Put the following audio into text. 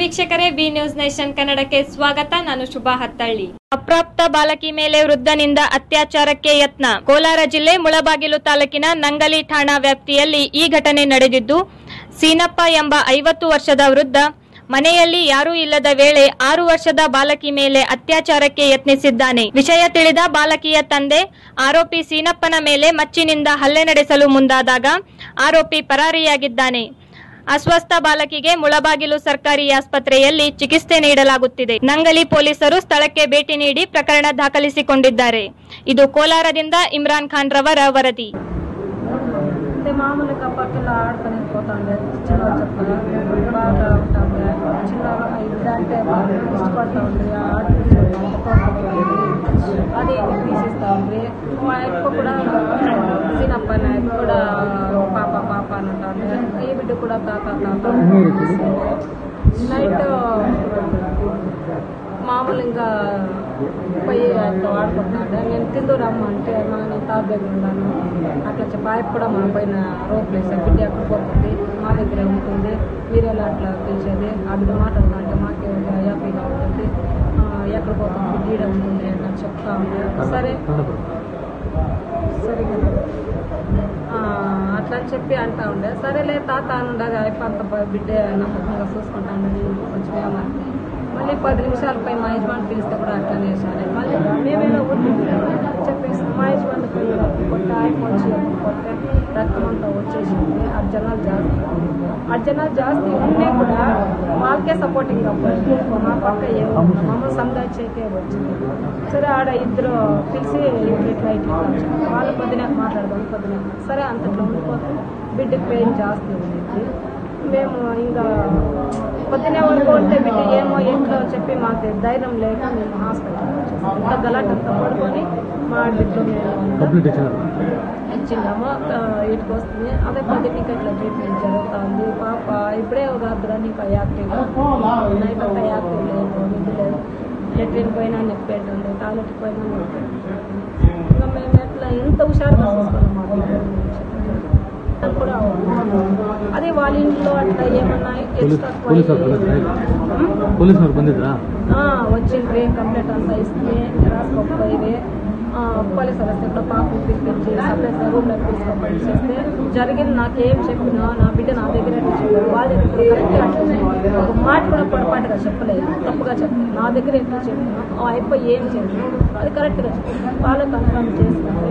ವೀಕ್ಷಕರೇ B news nation ಕನ್ನಡಕ್ಕೆ ಸ್ವಾಗತ. ನಾನು ಶುಭಾ ಹತ್ತಳ್ಳಿ. ಅಪ್ರಾಪ್ತ ಬಾಲಕಿ ಮೇಲೆ ವೃದ್ಧನಿಂದ ಅತ್ಯಾಚಾರಕ್ಕೆ ಯತ್ನ. ಕೋಲಾರ ಜಿಲ್ಲೆ ಮುಳಬಾಗಿಲು ತಾಲೂಕಿನ ನಂಗಲಿ ಠಾಣಾ ವ್ಯಾಪ್ತಿಯಲ್ಲಿ ಈ ಘಟನೆ ನಡೆದಿದ್ದು, ಸೀನಪ್ಪ ಎಂಬ ಐವತ್ತು ವರ್ಷದ ವೃದ್ಧ ಮನೆಯಲ್ಲಿ ಯಾರೂ ಇಲ್ಲದ ವೇಳೆ ಆರು ವರ್ಷದ ಬಾಲಕಿ ಮೇಲೆ ಅತ್ಯಾಚಾರಕ್ಕೆ ಯತ್ನಿಸಿದ್ದಾನೆ. ವಿಷಯ ತಿಳಿದ ಬಾಲಕಿಯ ತಂದೆ, ಆರೋಪಿ ಸೀನಪ್ಪನ ಮೇಲೆ ಮಚ್ಚಿನಿಂದ ಹಲ್ಲೆ ನಡೆಸಲು ಮುಂದಾದಾಗ ಆರೋಪಿ ಪರಾರಿಯಾಗಿದ್ದಾನೆ. ಅಸ್ವಸ್ಥ ಬಾಲಕಿಗೆ ಮುಳಬಾಗಿಲು ಸರ್ಕಾರಿ ಆಸ್ಪತ್ರೆಯಲ್ಲಿ ಚಿಕಿತ್ಸೆ ನೀಡಲಾಗುತ್ತಿದೆ ನಂಗಲಿ ಪೊಲೀಸರು ಸ್ಥಳಕ್ಕೆ ಭೇಟಿ ನೀಡಿ ಪ್ರಕರಣ ದಾಖಲಿಸಿಕೊಂಡಿದ್ದಾರೆ ಇದು ಕೋಲಾರದಿಂದ ಇಮ್ರಾನ್ ಖಾನ್ ರವರ ವರದಿ అంటే మామూలుగా పక్కన ఆడుకొని పోతాండే చిన్న చెప్పారు బాగా ఉంటాండే చిన్న ఇది అంటే బాగా ఇష్టపడతా ఉంది అది తీసిస్తా ఉంది మా అక్క కూడా చిన్నప్ప నాయకు కూడా కూడా తాత తాత నైట్ మామూలు ఇంకా పోయి అట్లా ఆడుకుంటున్నాడు నేను తిందు రమ్మంటే మా నేను తాత దగ్గర ఉన్నాను అట్లా చెప్పి ఆయన కూడా మన పైన రోడ్ ప్లేస్ బిడ్డ ఎక్కడ పోతుంది. మా దగ్గరే ఉంటుంది. మీరు ఎలా అట్లా పిలిచేది? ఆ బిడ్డ మాట్లాడుతుంటే మాకే హ్యాపీగా ఉంటుంది. ఎక్కడ పోతుంది బిడ్డ ఉంటుంది అని చెప్తా ఉంది. సరే. సరే. కదా చెప్పి అంటా ఉండే. సరేలే తాత అనుండగా అయిపోంత బిడ్డ నమ్మకంగా చూసుకుంటానని కొంచెం ఏమన్నా? మళ్ళీ పది నిమిషాలు పోయి మా యజమాని పిలిస్తే కూడా అట్లా చేశాను మళ్ళీ మేమేమో ఊరికి చెప్పేసి మా యజమాని కొట్టే ఆయన వచ్చి కొట్టే రక్తం అంతా వచ్చేసింది. ఆ జనాలు జాస్తి ఆ జనాలు జాస్తి ఉంటే కూడా వాళ్ళకే సపోర్టింగ్ అవ్వాలి మా పక్క ఏమో మమ్మల్ని చేకే వచ్చింది సరే ఆడ ఇద్దరు పిలిచి ఇట్లా ఇట్లా ఇట్లా అని వాళ్ళు పొద్దున మాట్లాడదాం పొద్దున. సరే అంతట్లో ఉండిపోతే బిడ్డకి పెయిన్ జాస్తి ఉంది. మేము ఇంకా పొద్దునే వరకు ఉంటే బిడ్డ ఏమో ఏంటో చెప్పి మాకు ధైర్యం లేక మేము హాస్పిటల్ వచ్చేసాం. ఇంత గలాటంతా పడుకొని థర్డ్ డిప్లొమా కంప్లీట్ చేశారు ట్రీట్మెంట్ జరుగుతూ పాప ఇప్పుడే ఒక అర్ధరానికి యాక్టివ్గా నైట్ ఒక యాక్టివ్ పోయినా నొప్పి. పెట్టుంది టాయిలెట్ ఎంత హుషారుగా చూసుకున్నాం అదే వాళ్ళ ఇంట్లో అట్లా ఏమన్నా ఎక్స్ట్రా వచ్చిండ్రి కంప్లీట్ అంతా ఇస్తే రాసుకోకపోయి పోలీసు వస్తే కూడా పాప పిలిపించి సపరేట్ రూమ్లో చేస్తే జరిగింది. నాకు ఏం చెప్పినా నా బిడ్డ నా దగ్గర చెప్పారు. వాళ్ళ దగ్గర కరెక్ట్గా ఒక మాట కూడా పొరపాటుగా చెప్పలేదు. తప్పుగా చెప్పలేదు. నా దగ్గర ఎట్లా చెప్పినా ఆ అయిపోయి ఏం చెప్పినా అది కరెక్ట్గా చెప్పాను వాళ్ళు కన్ఫర్మ్ చేసుకుంటే